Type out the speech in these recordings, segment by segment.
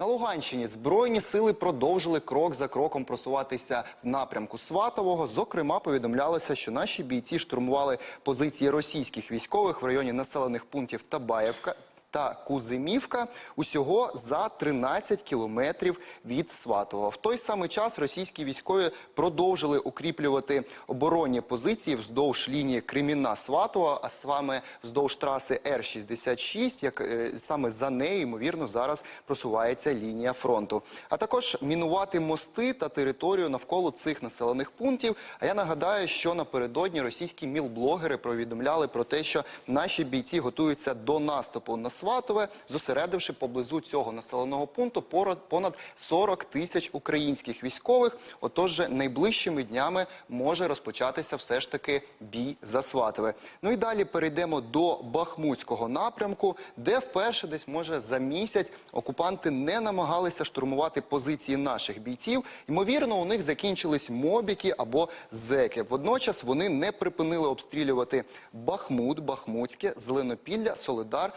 На Луганщині збройні сили продовжили крок за кроком просуватися в напрямку Сватового. Зокрема, повідомлялося, що наші бійці штурмували позиції російських військових в районі населених пунктів Табаєвка. Та Кузимівка усього за 13 кілометрів від Сватового. В той самий час російські військові продовжили укріплювати оборонні позиції вздовж лінії Креміна Сватова, а саме вздовж траси Р-66, як е, саме за нею, ймовірно, зараз просувається лінія фронту. А також мінувати мости та територію навколо цих населених пунктів. А я нагадаю, що напередодні російські мілблогери повідомляли про те, що наші бійці готуються до наступу на Сватове, зосередивши поблизу цього населеного пункту понад 40 тисяч українських військових. Отож, же найближчими днями може розпочатися все ж таки бій за Сватове. Ну і далі перейдемо до Бахмутського напрямку, де вперше десь може за місяць окупанти не намагалися штурмувати позиції наших бійців. Ймовірно, у них закінчились мобіки або зеки. Водночас вони не припинили обстрілювати Бахмут, Бахмутське, Зеленопілля, Солидар,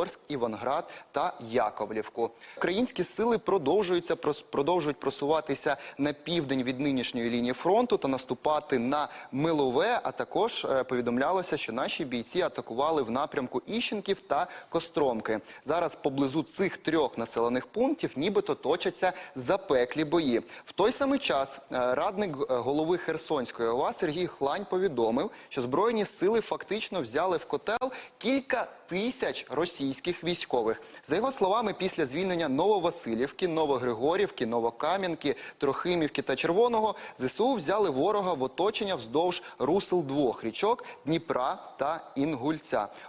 Майорськ, Іванград та Яковлівку. Українські сили продовжуються продовжують просуватися на південь від нинішньої лінії фронту та наступати на Милове. А також е, повідомлялося, що наші бійці атакували в напрямку Іщенків та Костромки. Зараз поблизу цих трьох населених пунктів нібито точаться запеклі бої. В той самий час е, радник е, голови Херсонської ОВА Сергій Хлань повідомив, що збройні сили фактично взяли в котел кілька тисяч російських військових. За його словами, після звільнення Нововасилівки, Новогригорівки, Новокам'янки, Трохимівки та Червоного ЗСУ взяли ворога в оточення вздовж русел двох річок Дніпра та Інгульця.